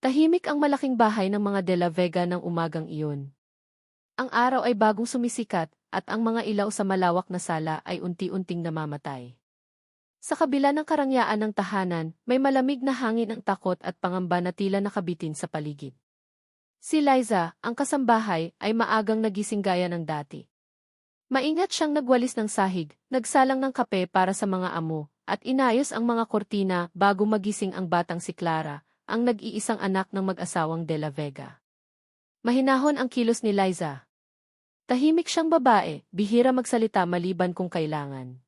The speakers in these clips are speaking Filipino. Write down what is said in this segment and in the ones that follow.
Tahimik ang malaking bahay ng mga De La Vega ng umagang iyon. Ang araw ay bagong sumisikat at ang mga ilaw sa malawak na sala ay unti-unting namamatay. Sa kabila ng karangyaan ng tahanan, may malamig na hangin ng takot at pangamba na tila nakabitin sa paligid. Si Liza, ang kasambahay, ay maagang nagising gaya ng dati. Maingat siyang nagwalis ng sahig, nagsalang ng kape para sa mga amo, at inayos ang mga kortina bago magising ang batang si Clara, ang nag-iisang anak ng mag-asawang De La Vega. Mahinahon ang kilos ni Liza. Tahimik siyang babae, bihira magsalita maliban kung kailangan.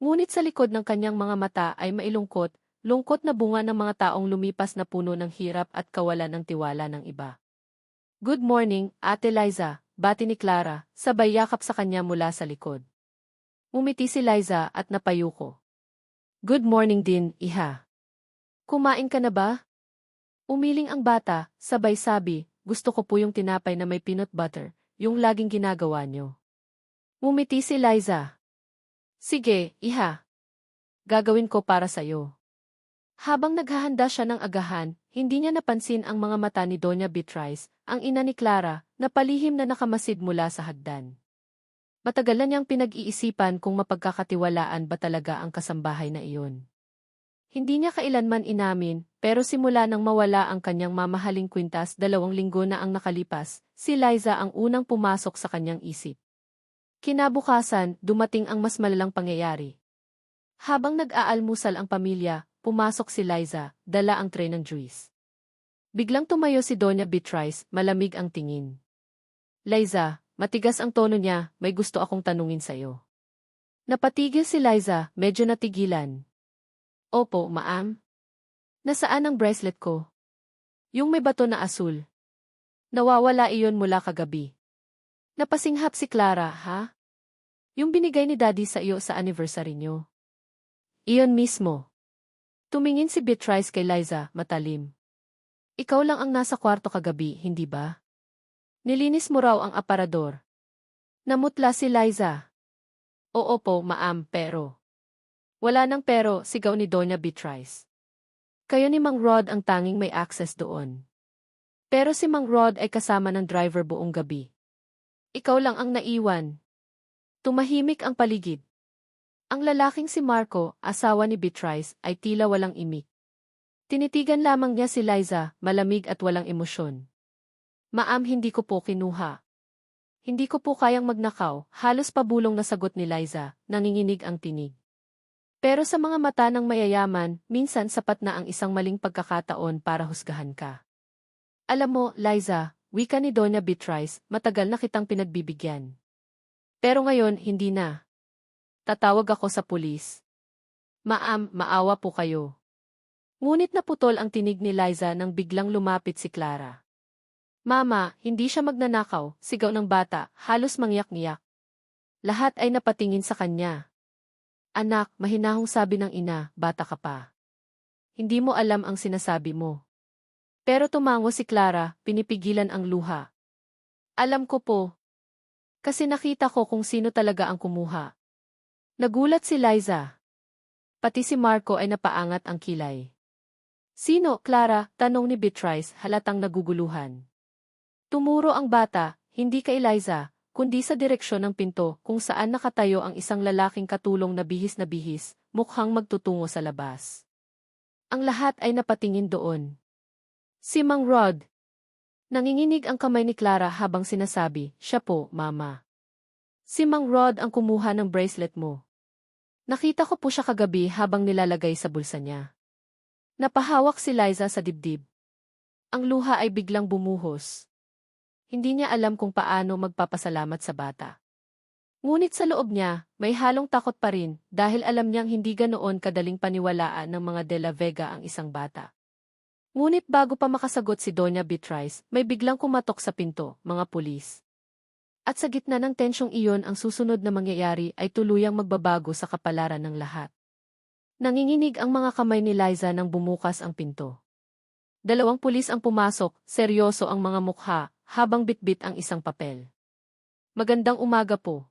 Ngunit sa likod ng kanyang mga mata ay mailungkot, lungkot na bunga ng mga taong lumipas na puno ng hirap at kawalan ng tiwala ng iba. Good morning, Ate Liza, bati ni Clara, sabay yakap sa kanya mula sa likod. Umiti si Liza at napayuko. Good morning din, iha. Kumain ka na ba? Umiling ang bata, sabay sabi, gusto ko po yung tinapay na may peanut butter, yung laging ginagawa nyo. Umiti si Liza. Sige, iha. Gagawin ko para sa'yo. Habang naghahanda siya ng agahan, hindi niya napansin ang mga mata ni Doña Beatrice, ang ina ni Clara, na palihim na nakamasid mula sa hagdan. Matagal na niyang pinag-iisipan kung mapagkakatiwalaan ba talaga ang kasambahay na iyon. Hindi niya kailanman inamin, pero simula nang mawala ang kanyang mamahaling kwintas dalawang linggo na ang nakalipas, si Liza ang unang pumasok sa kanyang isip. Kinabukasan, dumating ang mas malalang pangyayari. Habang nag-aalmusal ang pamilya, pumasok si Liza, dala ang tray ng juice. Biglang tumayo si Doña Beatrice, malamig ang tingin. Liza, matigas ang tono niya, may gusto akong tanungin sa'yo. Napatigil si Liza, medyo natigilan. Opo, maam. Nasaan ang bracelet ko? Yung may bato na asul. Nawawala iyon mula kagabi. Napasinghap si Clara, ha? Yung binigay ni Daddy sa iyo sa anniversary niyo. Iyon mismo. Tumingin si Beatrice kay Liza, matalim. Ikaw lang ang nasa kwarto kagabi, hindi ba? Nilinis mo raw ang aparador. Namutla si Liza. Oo po, maam, pero. Wala nang pero, sigaw ni Doña Beatrice. Kayo ni Mang Rod ang tanging may access doon. Pero si Mang Rod ay kasama ng driver buong gabi. Ikaw lang ang naiwan. Tumahimik ang paligid. Ang lalaking si Marco, asawa ni Beatrice, ay tila walang imik. Tinitigan lamang niya si Liza, malamig at walang emosyon. Maam hindi ko po kinuha. Hindi ko po kayang magnakaw, halos pabulong na sagot ni Liza, nanginginig ang tinig. Pero sa mga mata ng mayayaman, minsan sapat na ang isang maling pagkakataon para husgahan ka. Alam mo, Liza, wika ni Doña Beatrice, matagal na kitang pinagbibigyan. Pero ngayon, hindi na. Tatawag ako sa pulis. Maam, maawa po kayo. Ngunit naputol ang tinig ni Liza nang biglang lumapit si Clara. Mama, hindi siya magnanakaw, sigaw ng bata, halos mangyak-ngiyak. Lahat ay napatingin sa kanya. Anak, mahinahong sabi ng ina, bata ka pa. Hindi mo alam ang sinasabi mo. Pero tumango si Clara, pinipigilan ang luha. Alam ko po, kasi nakita ko kung sino talaga ang kumuha. Nagulat si Liza. Pati si Marco ay napaangat ang kilay. Sino, Clara? Tanong ni Beatrice, halatang naguguluhan. Tumuro ang bata, hindi kay Liza, kundi sa direksyon ng pinto kung saan nakatayo ang isang lalaking katulong na bihis na bihis, mukhang magtutungo sa labas. Ang lahat ay napatingin doon. Si Mang Rod, Nanginginig ang kamay ni Clara habang sinasabi, siya po, mama. Si Mang Rod ang kumuha ng bracelet mo. Nakita ko po siya kagabi habang nilalagay sa bulsa niya. Napahawak si Liza sa dibdib. Ang luha ay biglang bumuhos. Hindi niya alam kung paano magpapasalamat sa bata. Ngunit sa loob niya, may halong takot pa rin dahil alam niyang hindi ganoon kadaling paniwalaan ng mga De La Vega ang isang bata. Ngunit bago pa makasagot si Doña Beatrice, may biglang kumatok sa pinto, mga pulis. At sa gitna ng tensyong iyon ang susunod na mangyayari ay tuluyang magbabago sa kapalaran ng lahat. Nanginginig ang mga kamay ni Liza nang bumukas ang pinto. Dalawang pulis ang pumasok, seryoso ang mga mukha, habang bitbit ang isang papel. Magandang umaga po.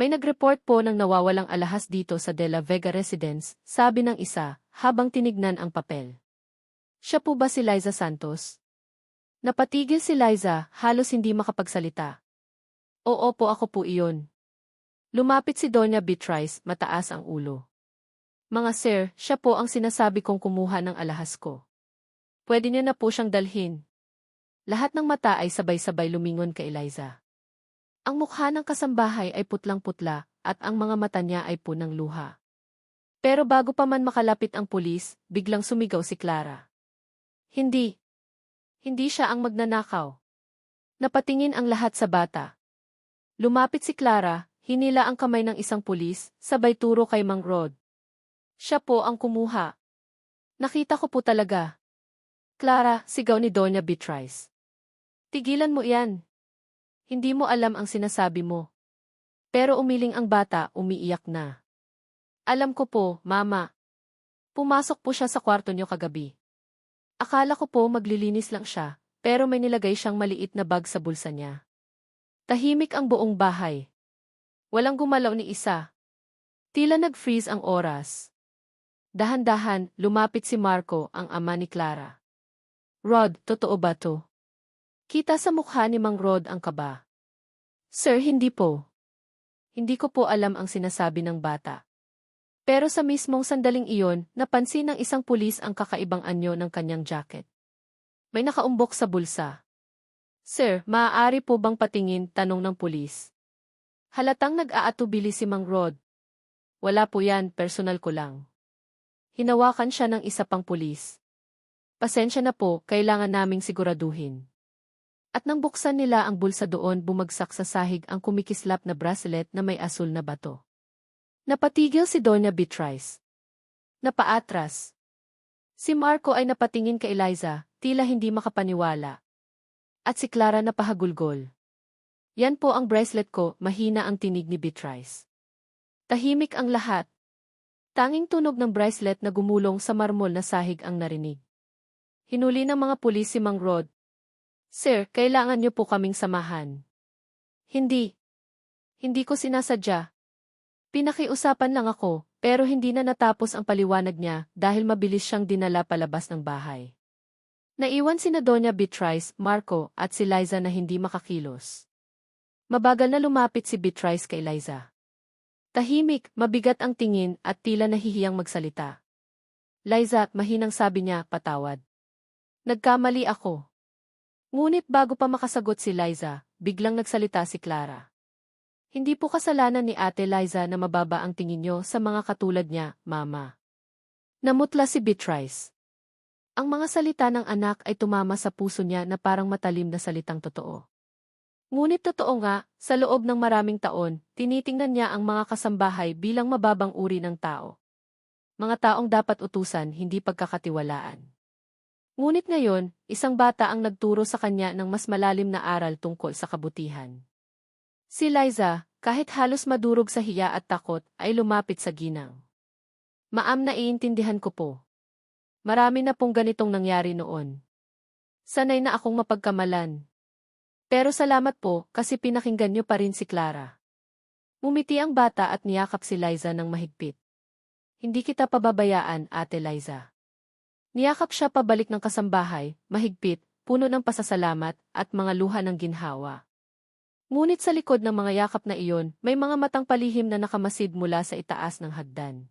May nag-report po ng nawawalang alahas dito sa De La Vega Residence, sabi ng isa, habang tinignan ang papel. Siya po ba si Liza Santos? Napatigil si Liza, halos hindi makapagsalita. Oo po ako po iyon. Lumapit si Doña Beatrice, mataas ang ulo. Mga sir, siya po ang sinasabi kong kumuha ng alahas ko. Pwede niyo na po siyang dalhin. Lahat ng mata ay sabay-sabay lumingon kay Eliza. Ang mukha ng kasambahay ay putlang-putla, at ang mga mata niya ay punang luha. Pero bago pa man makalapit ang pulis, biglang sumigaw si Clara. Hindi. Hindi siya ang magnanakaw. Napatingin ang lahat sa bata. Lumapit si Clara, hinila ang kamay ng isang pulis, sabay turo kay Mang Rod. Siya po ang kumuha. Nakita ko po talaga. Clara, sigaw ni Doña Beatrice. Tigilan mo yan. Hindi mo alam ang sinasabi mo. Pero umiling ang bata, umiiyak na. Alam ko po, mama. Pumasok po siya sa kwarto niyo kagabi. Akala ko po maglilinis lang siya, pero may nilagay siyang maliit na bag sa bulsa niya. Tahimik ang buong bahay. Walang gumalaw ni isa. Tila nag-freeze ang oras. Dahan-dahan, lumapit si Marco, ang ama ni Clara. Rod, totoo ba to? Kita sa mukha ni Mang Rod ang kaba. Sir, hindi po. Hindi ko po alam ang sinasabi ng bata. Pero sa mismong sandaling iyon, napansin ng isang pulis ang kakaibang anyo ng kanyang jacket. May nakaumbok sa bulsa. Sir, maaari po bang patingin? Tanong ng pulis. Halatang nag-aatubili si Mang Rod. Wala po yan, personal ko lang. Hinawakan siya ng isa pang pulis. Pasensya na po, kailangan naming siguraduhin. At nang buksan nila ang bulsa doon bumagsak sa sahig ang kumikislap na bracelet na may asul na bato. Napatigil si Doña Beatrice. Napaatras. Si Marco ay napatingin kay Eliza, tila hindi makapaniwala. At si Clara napahagulgol. Yan po ang bracelet ko, mahina ang tinig ni Beatrice. Tahimik ang lahat. Tanging tunog ng bracelet na gumulong sa marmol na sahig ang narinig. Hinuli ng mga pulis si Mang Rod. Sir, kailangan niyo po kaming samahan. Hindi. Hindi ko sinasadya, Pinakiusapan lang ako, pero hindi na natapos ang paliwanag niya dahil mabilis siyang dinala palabas ng bahay. Naiwan si na Doña Beatrice, Marco, at si Liza na hindi makakilos. Mabagal na lumapit si Beatrice kay Liza. Tahimik, mabigat ang tingin at tila nahihiyang magsalita. Liza, mahinang sabi niya, patawad. Nagkamali ako. Ngunit bago pa makasagot si Liza, biglang nagsalita si Clara. Hindi po kasalanan ni Ate Liza na mababa ang tingin niyo sa mga katulad niya, Mama. Namutla si Beatrice. Ang mga salita ng anak ay tumama sa puso niya na parang matalim na salitang totoo. Ngunit totoo nga, sa loob ng maraming taon, tinitingnan niya ang mga kasambahay bilang mababang uri ng tao. Mga taong dapat utusan, hindi pagkakatiwalaan. Ngunit ngayon, isang bata ang nagturo sa kanya ng mas malalim na aral tungkol sa kabutihan. Si Liza, kahit halos madurog sa hiya at takot, ay lumapit sa ginang. Maam na iintindihan ko po. Marami na pong ganitong nangyari noon. Sanay na akong mapagkamalan. Pero salamat po kasi pinakinggan niyo pa rin si Clara. Mumiti ang bata at niyakap si Liza ng mahigpit. Hindi kita pababayaan, Ate Liza. Niyakap siya pabalik ng kasambahay, mahigpit, puno ng pasasalamat at mga luha ng ginhawa. Ngunit sa likod ng mga yakap na iyon, may mga matang palihim na nakamasid mula sa itaas ng hagdan.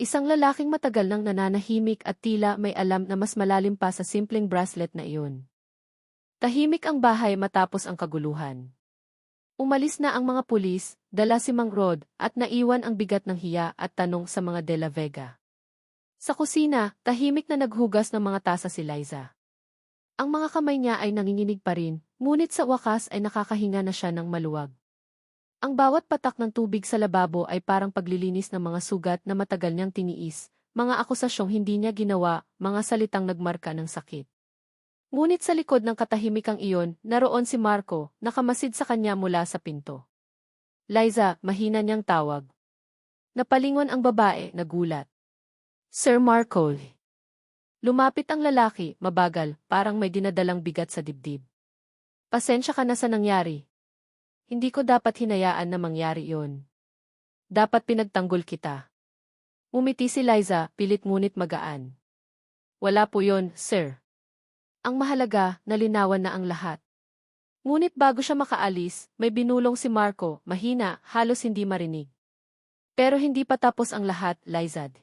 Isang lalaking matagal nang nananahimik at tila may alam na mas malalim pa sa simpleng bracelet na iyon. Tahimik ang bahay matapos ang kaguluhan. Umalis na ang mga pulis, dala si Mang Rod, at naiwan ang bigat ng hiya at tanong sa mga De La Vega. Sa kusina, tahimik na naghugas ng mga tasa si Liza. Ang mga kamay niya ay nanginginig pa rin, Ngunit sa wakas ay nakakahinga na siya ng maluwag. Ang bawat patak ng tubig sa lababo ay parang paglilinis ng mga sugat na matagal niyang tiniis, mga akusasyong hindi niya ginawa, mga salitang nagmarka ng sakit. Ngunit sa likod ng katahimikang iyon, naroon si Marco, nakamasid sa kanya mula sa pinto. Liza, mahina niyang tawag. Napalingon ang babae, nagulat. Sir Marco. Lumapit ang lalaki, mabagal, parang may dinadalang bigat sa dibdib. Pasensya ka na sa nangyari. Hindi ko dapat hinayaan na mangyari yon. Dapat pinagtanggol kita. Umiti si Liza, pilit ngunit magaan. Wala po yon, sir. Ang mahalaga, nalinawan na ang lahat. Ngunit bago siya makaalis, may binulong si Marco, mahina, halos hindi marinig. Pero hindi pa tapos ang lahat, Lizad.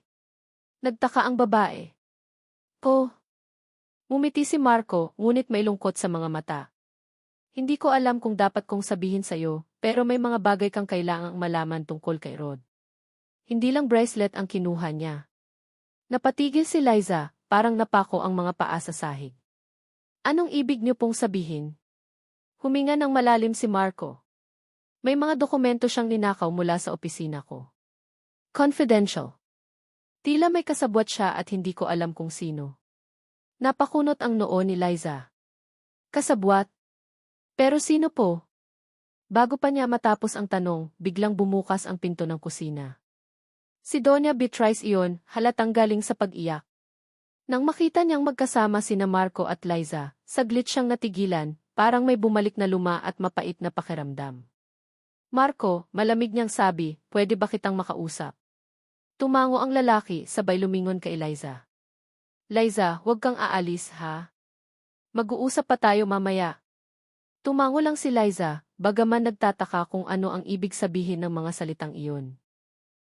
Nagtaka ang babae. Ko. Mumiti si Marco, ngunit may lungkot sa mga mata. Hindi ko alam kung dapat kong sabihin sa'yo, pero may mga bagay kang kailangang malaman tungkol kay Rod. Hindi lang bracelet ang kinuha niya. Napatigil si Liza, parang napako ang mga paa sa sahig. Anong ibig niyo pong sabihin? Huminga ng malalim si Marco. May mga dokumento siyang ninakaw mula sa opisina ko. Confidential. Tila may kasabwat siya at hindi ko alam kung sino. Napakunot ang noo ni Liza. Kasabwat? Pero sino po? Bago pa niya matapos ang tanong, biglang bumukas ang pinto ng kusina. Si Doña Beatrice iyon, halatang galing sa pag-iyak. Nang makita niyang magkasama sina Marco at Liza, saglit siyang natigilan, parang may bumalik na luma at mapait na pakiramdam. Marco, malamig niyang sabi, pwede ba kitang makausap? Tumango ang lalaki, sabay lumingon kay Liza. Liza, huwag kang aalis, ha? Mag-uusap pa tayo mamaya. Tumango lang si Liza, bagaman nagtataka kung ano ang ibig sabihin ng mga salitang iyon.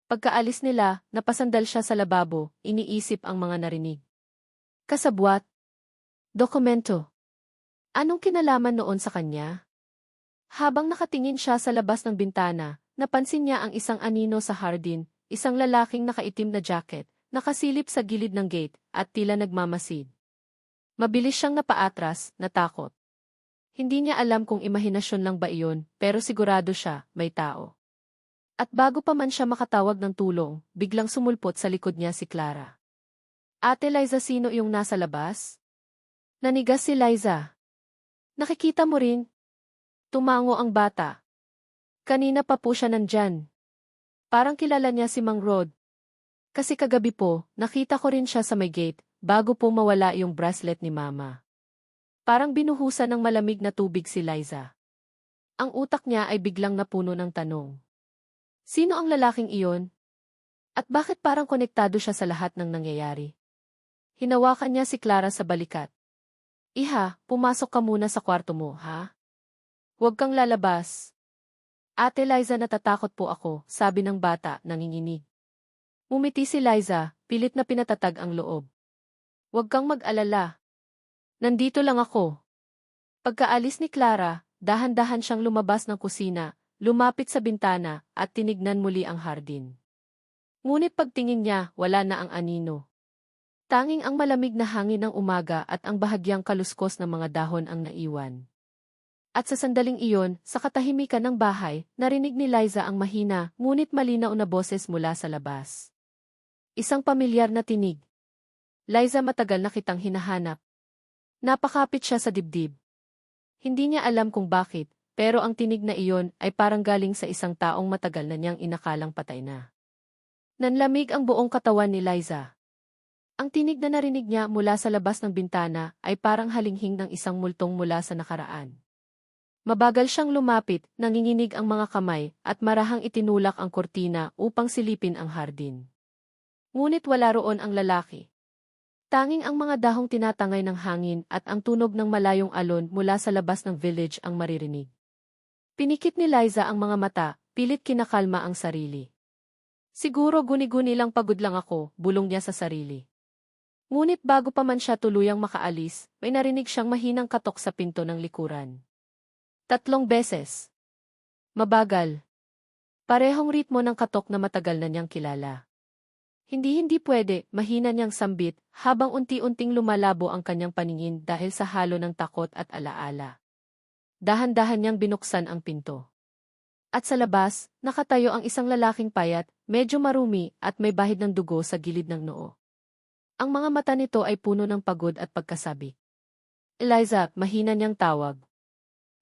Pagkaalis nila, napasandal siya sa lababo, iniisip ang mga narinig. Kasabwat. Dokumento. Anong kinalaman noon sa kanya? Habang nakatingin siya sa labas ng bintana, napansin niya ang isang anino sa hardin, isang lalaking nakaitim na jacket, nakasilip sa gilid ng gate, at tila nagmamasid. Mabilis siyang napaatras, natakot. Hindi niya alam kung imahinasyon lang ba iyon, pero sigurado siya, may tao. At bago pa man siya makatawag ng tulong, biglang sumulpot sa likod niya si Clara. Ate Liza sino yung nasa labas? Nanigas si Liza. Nakikita mo rin? Tumango ang bata. Kanina pa po siya nandyan. Parang kilala niya si Mang Rod. Kasi kagabi po, nakita ko rin siya sa may gate, bago po mawala yung bracelet ni Mama. Parang binuhusan ng malamig na tubig si Liza. Ang utak niya ay biglang napuno ng tanong. Sino ang lalaking iyon? At bakit parang konektado siya sa lahat ng nangyayari? Hinawakan niya si Clara sa balikat. Iha, pumasok ka muna sa kwarto mo, ha? Huwag kang lalabas. Ate Liza natatakot po ako, sabi ng bata, nanginginig. Umiti si Liza, pilit na pinatatag ang loob. Huwag kang mag-alala. Nandito lang ako. Pagkaalis ni Clara, dahan-dahan siyang lumabas ng kusina, lumapit sa bintana, at tinignan muli ang hardin. Ngunit pagtingin niya, wala na ang anino. Tanging ang malamig na hangin ng umaga at ang bahagyang kaluskos ng mga dahon ang naiwan. At sa sandaling iyon, sa katahimikan ng bahay, narinig ni Liza ang mahina, ngunit malinaw na boses mula sa labas. Isang pamilyar na tinig. Liza matagal na kitang hinahanap. Napakapit siya sa dibdib. Hindi niya alam kung bakit, pero ang tinig na iyon ay parang galing sa isang taong matagal na niyang inakalang patay na. Nanlamig ang buong katawan ni Liza. Ang tinig na narinig niya mula sa labas ng bintana ay parang halinghing ng isang multong mula sa nakaraan. Mabagal siyang lumapit, nanginginig ang mga kamay, at marahang itinulak ang kortina upang silipin ang hardin. Ngunit wala roon ang lalaki. Tanging ang mga dahong tinatangay ng hangin at ang tunog ng malayong alon mula sa labas ng village ang maririnig. Pinikit ni Liza ang mga mata, pilit kinakalma ang sarili. Siguro guni-guni lang pagod lang ako, bulong niya sa sarili. Ngunit bago pa man siya tuluyang makaalis, may narinig siyang mahinang katok sa pinto ng likuran. Tatlong beses. Mabagal. Parehong ritmo ng katok na matagal na niyang kilala. Hindi-hindi pwede, mahina niyang sambit, habang unti-unting lumalabo ang kanyang paningin dahil sa halo ng takot at alaala. Dahan-dahan niyang binuksan ang pinto. At sa labas, nakatayo ang isang lalaking payat, medyo marumi at may bahid ng dugo sa gilid ng noo. Ang mga mata nito ay puno ng pagod at pagkasabi. Eliza, mahina niyang tawag.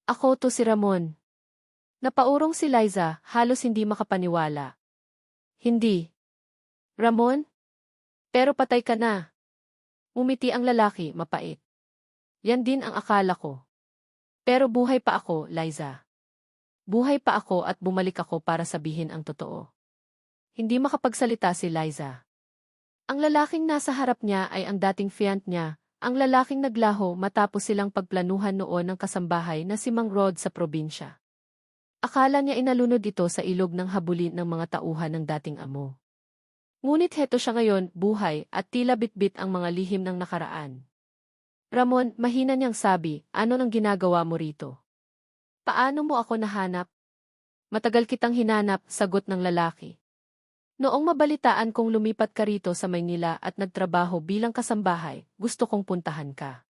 Ako to si Ramon. Napaurong si Liza, halos hindi makapaniwala. Hindi. Ramon? Pero patay ka na. Umiti ang lalaki, mapait. Yan din ang akala ko. Pero buhay pa ako, Liza. Buhay pa ako at bumalik ako para sabihin ang totoo. Hindi makapagsalita si Liza. Ang lalaking nasa harap niya ay ang dating fiant niya, ang lalaking naglaho matapos silang pagplanuhan noon ng kasambahay na si Mang Rod sa probinsya. Akala niya inalunod ito sa ilog ng habulin ng mga tauhan ng dating amo. Ngunit heto siya ngayon, buhay, at tila bitbit ang mga lihim ng nakaraan. Ramon, mahina niyang sabi, ano nang ginagawa mo rito? Paano mo ako nahanap? Matagal kitang hinanap, sagot ng lalaki. Noong mabalitaan kong lumipat ka rito sa Maynila at nagtrabaho bilang kasambahay, gusto kong puntahan ka.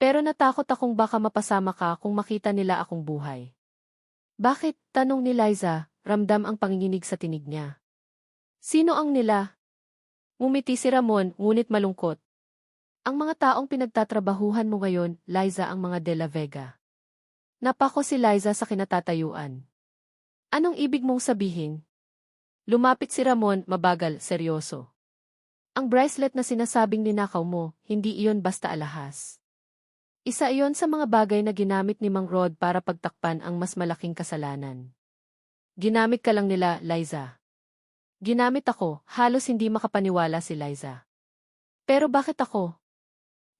Pero natakot akong baka mapasama ka kung makita nila akong buhay. Bakit? Tanong ni Liza, ramdam ang panginginig sa tinig niya. Sino ang nila? Ngumiti si Ramon, ngunit malungkot. Ang mga taong pinagtatrabahuhan mo ngayon, Liza ang mga De La Vega. Napako si Liza sa kinatatayuan. Anong ibig mong sabihin? Lumapit si Ramon, mabagal, seryoso. Ang bracelet na sinasabing ninakaw mo, hindi iyon basta alahas. Isa iyon sa mga bagay na ginamit ni Mang Rod para pagtakpan ang mas malaking kasalanan. Ginamit ka lang nila, Liza. Ginamit ako, halos hindi makapaniwala si Liza. Pero bakit ako?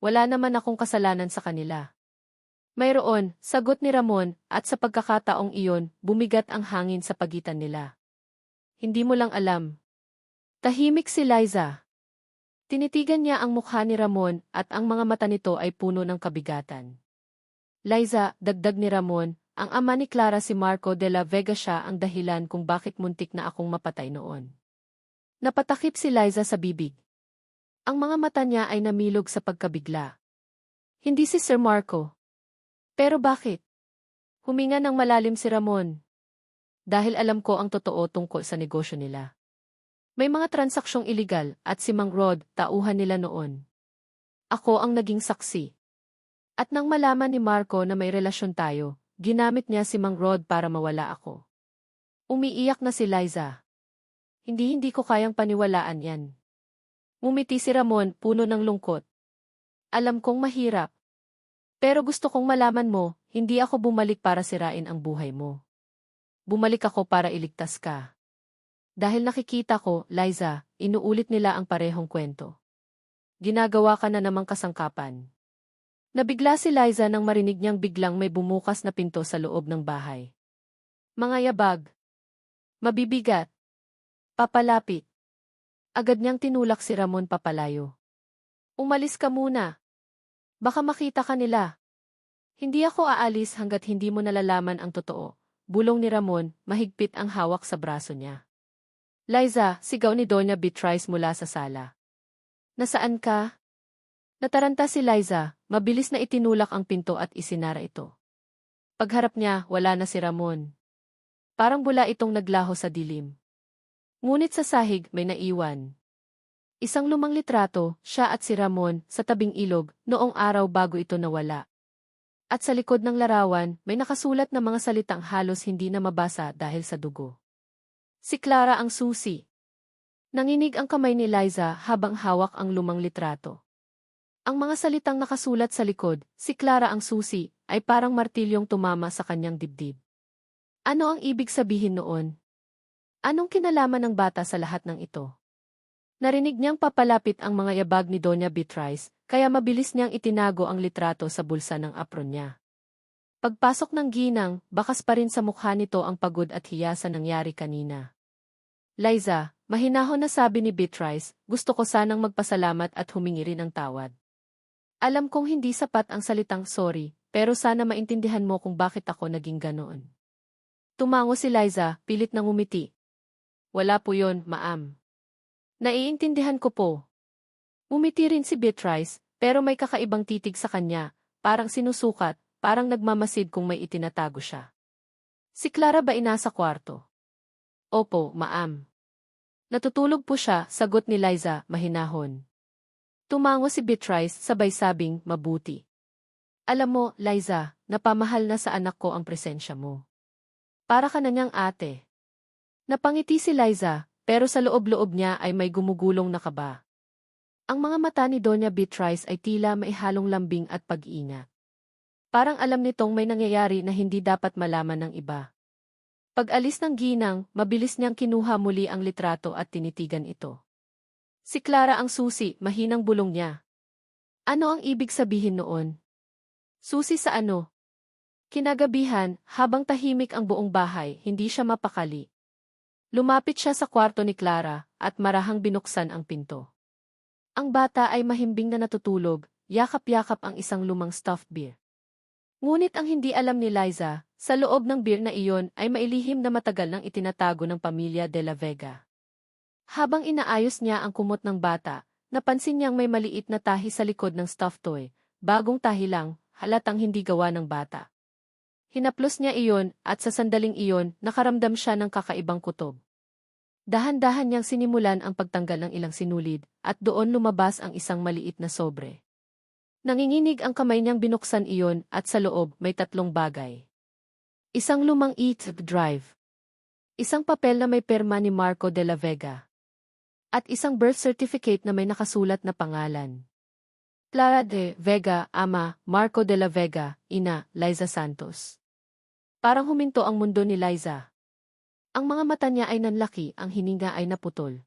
Wala naman akong kasalanan sa kanila. Mayroon, sagot ni Ramon, at sa pagkakataong iyon, bumigat ang hangin sa pagitan nila. Hindi mo lang alam. Tahimik si Liza. Tinitigan niya ang mukha ni Ramon at ang mga mata nito ay puno ng kabigatan. Liza, dagdag ni Ramon, ang ama ni Clara si Marco de la Vega siya ang dahilan kung bakit muntik na akong mapatay noon. Napatakip si Liza sa bibig. Ang mga mata niya ay namilog sa pagkabigla. Hindi si Sir Marco. Pero bakit? Huminga ng malalim si Ramon. Dahil alam ko ang totoo tungkol sa negosyo nila. May mga transaksyong iligal at si Mang Rod, tauhan nila noon. Ako ang naging saksi. At nang malaman ni Marco na may relasyon tayo, Ginamit niya si Mang Rod para mawala ako. Umiiyak na si Liza. Hindi-hindi ko kayang paniwalaan yan. Ngumiti si Ramon, puno ng lungkot. Alam kong mahirap. Pero gusto kong malaman mo, hindi ako bumalik para sirain ang buhay mo. Bumalik ako para iligtas ka. Dahil nakikita ko, Liza, inuulit nila ang parehong kwento. Ginagawa ka na namang kasangkapan. Nabigla si Liza nang marinig niyang biglang may bumukas na pinto sa loob ng bahay. Mga yabag. Mabibigat. Papalapit. Agad niyang tinulak si Ramon papalayo. Umalis ka muna. Baka makita ka nila. Hindi ako aalis hanggat hindi mo nalalaman ang totoo. Bulong ni Ramon, mahigpit ang hawak sa braso niya. Liza, sigaw ni Doña Beatrice mula sa sala. Nasaan ka? Nataranta si Liza, mabilis na itinulak ang pinto at isinara ito. Pagharap niya, wala na si Ramon. Parang bula itong naglaho sa dilim. Ngunit sa sahig may naiwan. Isang lumang litrato, siya at si Ramon, sa tabing ilog, noong araw bago ito nawala. At sa likod ng larawan, may nakasulat na mga salitang halos hindi na mabasa dahil sa dugo. Si Clara ang susi. Nanginig ang kamay ni Liza habang hawak ang lumang litrato. Ang mga salitang nakasulat sa likod, si Clara ang susi, ay parang martilyong tumama sa kanyang dibdib. Ano ang ibig sabihin noon? Anong kinalaman ng bata sa lahat ng ito? Narinig niyang papalapit ang mga yabag ni Doña Beatrice, kaya mabilis niyang itinago ang litrato sa bulsa ng apron niya. Pagpasok ng ginang, bakas pa rin sa mukha nito ang pagod at hiya sa nangyari kanina. Liza, mahinahon na sabi ni Beatrice, gusto ko sanang magpasalamat at humingi rin ng tawad. Alam kong hindi sapat ang salitang sorry, pero sana maintindihan mo kung bakit ako naging ganoon. Tumango si Liza, pilit nang umiti. Wala po yon, maam. Naiintindihan ko po. Umiti rin si Beatrice, pero may kakaibang titig sa kanya, parang sinusukat, parang nagmamasid kung may itinatago siya. Si Clara ba inasa kwarto? Opo, maam. Natutulog po siya, sagot ni Liza, mahinahon. Tumango si Beatrice sabay sabing, mabuti. Alam mo, Liza, napamahal na sa anak ko ang presensya mo. Para ka na niyang ate. Napangiti si Liza, pero sa loob-loob niya ay may gumugulong na kaba. Ang mga mata ni Doña Beatrice ay tila may halong lambing at pag-iingat. Parang alam nitong may nangyayari na hindi dapat malaman ng iba. Pag alis ng ginang, mabilis niyang kinuha muli ang litrato at tinitigan ito. Si Clara ang susi, mahinang bulong niya. Ano ang ibig sabihin noon? Susi sa ano? Kinagabihan, habang tahimik ang buong bahay, hindi siya mapakali. Lumapit siya sa kwarto ni Clara at marahang binuksan ang pinto. Ang bata ay mahimbing na natutulog, yakap-yakap ang isang lumang stuffed beer. Ngunit ang hindi alam ni Liza, sa loob ng beer na iyon ay mailihim na matagal nang itinatago ng pamilya de la Vega. Habang inaayos niya ang kumot ng bata, napansin niyang may maliit na tahi sa likod ng stuffed toy, bagong tahi lang, halatang hindi gawa ng bata. Hinaplos niya iyon at sa sandaling iyon nakaramdam siya ng kakaibang kutob. Dahan-dahan niyang sinimulan ang pagtanggal ng ilang sinulid at doon lumabas ang isang maliit na sobre. Nanginginig ang kamay niyang binuksan iyon at sa loob may tatlong bagay. Isang lumang e-drive. Isang papel na may perma ni Marco de la Vega at isang birth certificate na may nakasulat na pangalan. Clara de Vega, ama, Marco de la Vega, ina, Liza Santos. Parang huminto ang mundo ni Liza. Ang mga mata niya ay nanlaki, ang hininga ay naputol.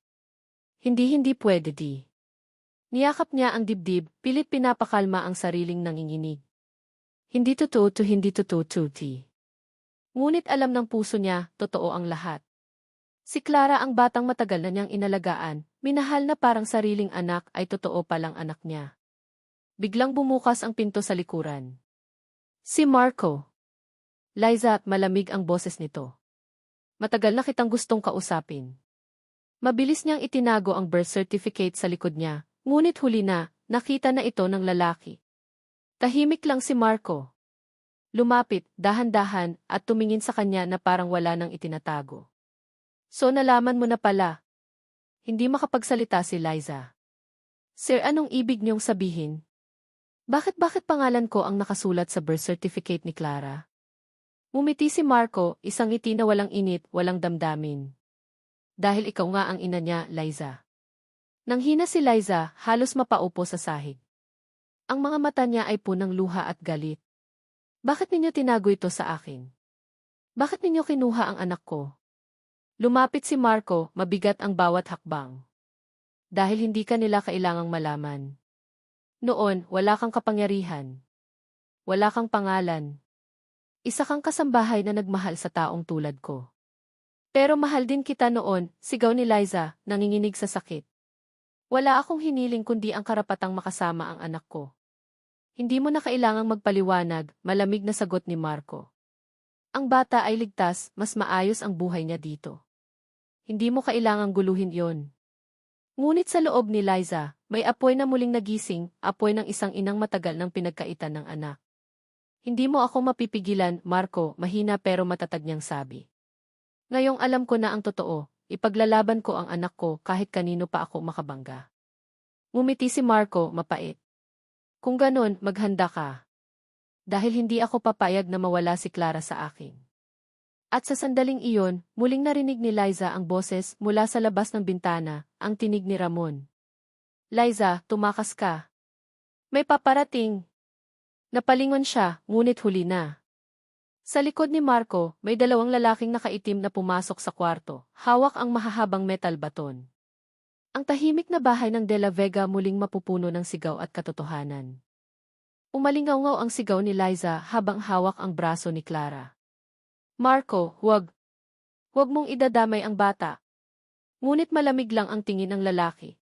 Hindi-hindi pwede di. Niyakap niya ang dibdib, pilit pinapakalma ang sariling nanginginig. Hindi totoo to hindi totoo tuti. Ngunit alam ng puso niya, totoo ang lahat. Si Clara ang batang matagal na niyang inalagaan, minahal na parang sariling anak ay totoo palang anak niya. Biglang bumukas ang pinto sa likuran. Si Marco. Liza, malamig ang boses nito. Matagal na kitang gustong kausapin. Mabilis niyang itinago ang birth certificate sa likod niya, ngunit huli na, nakita na ito ng lalaki. Tahimik lang si Marco. Lumapit, dahan-dahan, at tumingin sa kanya na parang wala nang itinatago. So nalaman mo na pala. Hindi makapagsalita si Liza. Sir, anong ibig niyong sabihin? Bakit-bakit pangalan ko ang nakasulat sa birth certificate ni Clara? Mumiti si Marco, isang ngiti na walang init, walang damdamin. Dahil ikaw nga ang ina niya, Liza. Nang hina si Liza, halos mapaupo sa sahig. Ang mga mata niya ay punang luha at galit. Bakit ninyo tinago ito sa akin? Bakit ninyo kinuha ang anak ko? Lumapit si Marco, mabigat ang bawat hakbang. Dahil hindi ka nila kailangang malaman. Noon, wala kang kapangyarihan. Wala kang pangalan. Isa kang kasambahay na nagmahal sa taong tulad ko. Pero mahal din kita noon, sigaw ni Liza, nanginginig sa sakit. Wala akong hiniling kundi ang karapatang makasama ang anak ko. Hindi mo na kailangang magpaliwanag, malamig na sagot ni Marco. Ang bata ay ligtas, mas maayos ang buhay niya dito. Hindi mo kailangang guluhin yon. Ngunit sa loob ni Liza, may apoy na muling nagising, apoy ng isang inang matagal ng pinagkaitan ng anak. Hindi mo ako mapipigilan, Marco, mahina pero matatag niyang sabi. Ngayong alam ko na ang totoo, ipaglalaban ko ang anak ko kahit kanino pa ako makabangga. Ngumiti si Marco, mapait. Kung ganon, maghanda ka. Dahil hindi ako papayag na mawala si Clara sa akin. At sa sandaling iyon, muling narinig ni Liza ang boses mula sa labas ng bintana, ang tinig ni Ramon. Liza, tumakas ka. May paparating. Napalingon siya, ngunit huli na. Sa likod ni Marco, may dalawang lalaking nakaitim na pumasok sa kwarto, hawak ang mahahabang metal baton. Ang tahimik na bahay ng De La Vega muling mapupuno ng sigaw at katotohanan. Umalingaw-ngaw ang sigaw ni Liza habang hawak ang braso ni Clara. Marco, huwag. Huwag mong idadamay ang bata. Ngunit malamig lang ang tingin ng lalaki.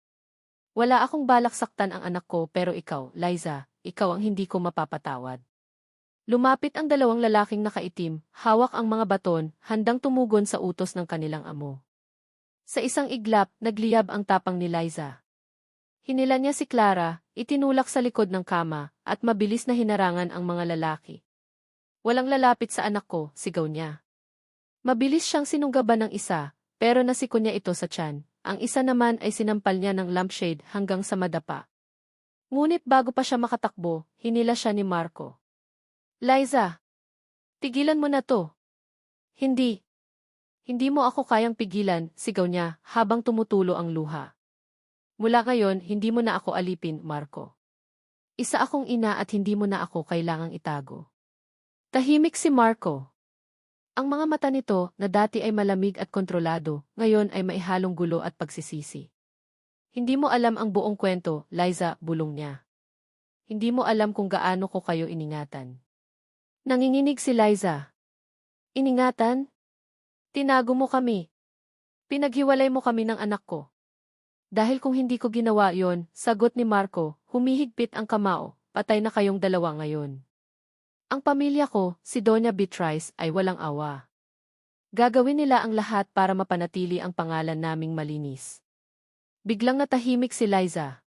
Wala akong balak saktan ang anak ko pero ikaw, Liza, ikaw ang hindi ko mapapatawad. Lumapit ang dalawang lalaking nakaitim, hawak ang mga baton, handang tumugon sa utos ng kanilang amo. Sa isang iglap, nagliyab ang tapang ni Liza. Hinila niya si Clara, itinulak sa likod ng kama, at mabilis na hinarangan ang mga lalaki. Walang lalapit sa anak ko, sigaw niya. Mabilis siyang sinunggaban ng isa, pero nasiko niya ito sa tiyan. Ang isa naman ay sinampal niya ng lampshade hanggang sa madapa. Ngunit bago pa siya makatakbo, hinila siya ni Marco. Liza! Tigilan mo na to. Hindi. Hindi mo ako kayang pigilan, sigaw niya, habang tumutulo ang luha. Mula ngayon, hindi mo na ako alipin, Marco. Isa akong ina at hindi mo na ako kailangang itago. Tahimik si Marco. Ang mga mata nito, na dati ay malamig at kontrolado, ngayon ay maihalong gulo at pagsisisi. Hindi mo alam ang buong kwento, Liza, bulong niya. Hindi mo alam kung gaano ko kayo iningatan. Nanginginig si Liza. Iningatan? Tinago mo kami. Pinaghiwalay mo kami ng anak ko. Dahil kung hindi ko ginawa yon, sagot ni Marco, humihigpit ang kamao, patay na kayong dalawa ngayon. Ang pamilya ko, si Doña Beatrice, ay walang awa. Gagawin nila ang lahat para mapanatili ang pangalan naming malinis. Biglang natahimik si Liza.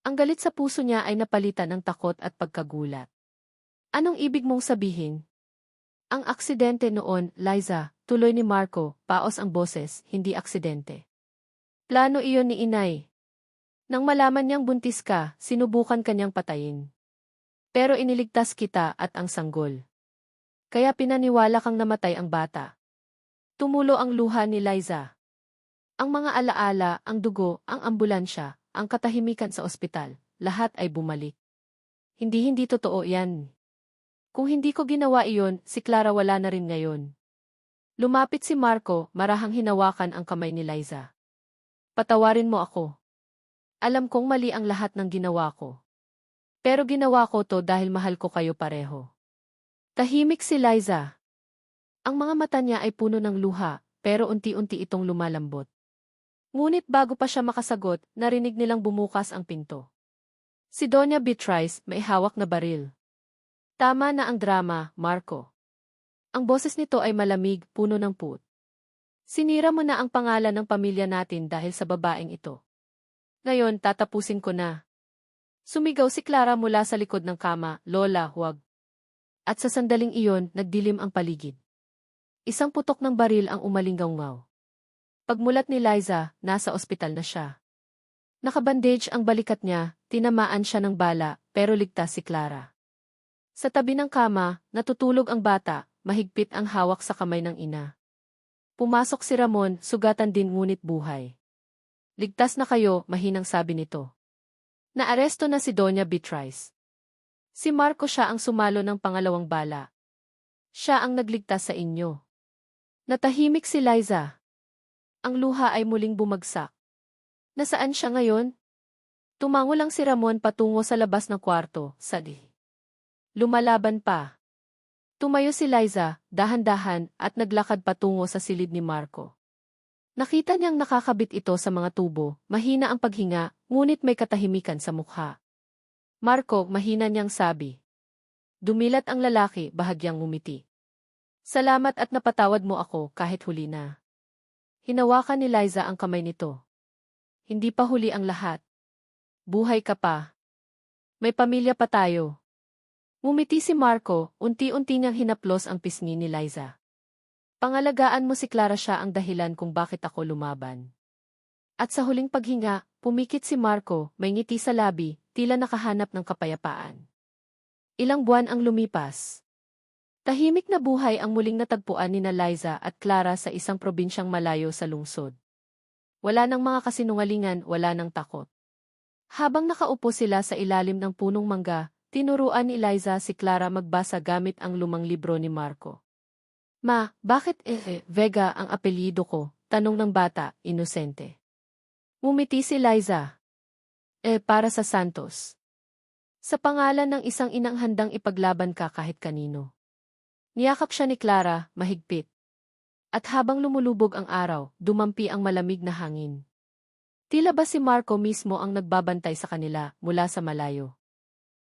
Ang galit sa puso niya ay napalitan ng takot at pagkagulat. Anong ibig mong sabihin? Ang aksidente noon, Liza, tuloy ni Marco, paos ang boses, hindi aksidente. Plano iyon ni inay. Nang malaman niyang buntis ka, sinubukan kanyang patayin. Pero iniligtas kita at ang sanggol. Kaya pinaniwala kang namatay ang bata. Tumulo ang luha ni Liza. Ang mga alaala, ang dugo, ang ambulansya, ang katahimikan sa ospital, lahat ay bumalik. Hindi-hindi totoo yan. Kung hindi ko ginawa iyon, si Clara wala na rin ngayon. Lumapit si Marco, marahang hinawakan ang kamay ni Liza. Patawarin mo ako. Alam kong mali ang lahat ng ginawa ko. Pero ginawa ko to dahil mahal ko kayo pareho. Tahimik si Liza. Ang mga mata niya ay puno ng luha, pero unti-unti itong lumalambot. Ngunit bago pa siya makasagot, narinig nilang bumukas ang pinto. Si Doña Beatrice may hawak na baril. Tama na ang drama, Marco. Ang boses nito ay malamig, puno ng put. Sinira mo na ang pangalan ng pamilya natin dahil sa babaeng ito. Ngayon, tatapusin ko na. Sumigaw si Clara mula sa likod ng kama, Lola, huwag. At sa sandaling iyon, nagdilim ang paligid. Isang putok ng baril ang umalinggaw Pagmulat ni Liza, nasa ospital na siya. Nakabandage ang balikat niya, tinamaan siya ng bala, pero ligtas si Clara. Sa tabi ng kama, natutulog ang bata, mahigpit ang hawak sa kamay ng ina. Pumasok si Ramon, sugatan din ngunit buhay. Ligtas na kayo, mahinang sabi nito. Naaresto na si Doña Beatrice. Si Marco siya ang sumalo ng pangalawang bala. Siya ang nagligtas sa inyo. Natahimik si Liza. Ang luha ay muling bumagsak. Nasaan siya ngayon? Tumango lang si Ramon patungo sa labas ng kwarto, sadi. Lumalaban pa. Tumayo si Liza, dahan-dahan, at naglakad patungo sa silid ni Marco. Nakita niyang nakakabit ito sa mga tubo, mahina ang paghinga, ngunit may katahimikan sa mukha. Marco, mahina niyang sabi. Dumilat ang lalaki, bahagyang ngumiti. Salamat at napatawad mo ako kahit huli na. Hinawakan ni Liza ang kamay nito. Hindi pa huli ang lahat. Buhay ka pa. May pamilya pa tayo. Ngumiti si Marco, unti-unti niyang hinaplos ang pisngi ni Liza. Pangalagaan mo si Clara siya ang dahilan kung bakit ako lumaban. At sa huling paghinga, pumikit si Marco, may ngiti sa labi, tila nakahanap ng kapayapaan. Ilang buwan ang lumipas. Tahimik na buhay ang muling natagpuan ni Liza at Clara sa isang probinsyang malayo sa lungsod. Wala ng mga kasinungalingan, wala ng takot. Habang nakaupo sila sa ilalim ng punong mangga, Tinuruan ni Liza si Clara magbasa gamit ang lumang libro ni Marco. Ma, bakit eh, eh Vega ang apelyido ko? Tanong ng bata, inosente. Mumiti si Liza. Eh, para sa Santos. Sa pangalan ng isang inang handang ipaglaban ka kahit kanino. Niyakap siya ni Clara, mahigpit. At habang lumulubog ang araw, dumampi ang malamig na hangin. Tila ba si Marco mismo ang nagbabantay sa kanila mula sa malayo.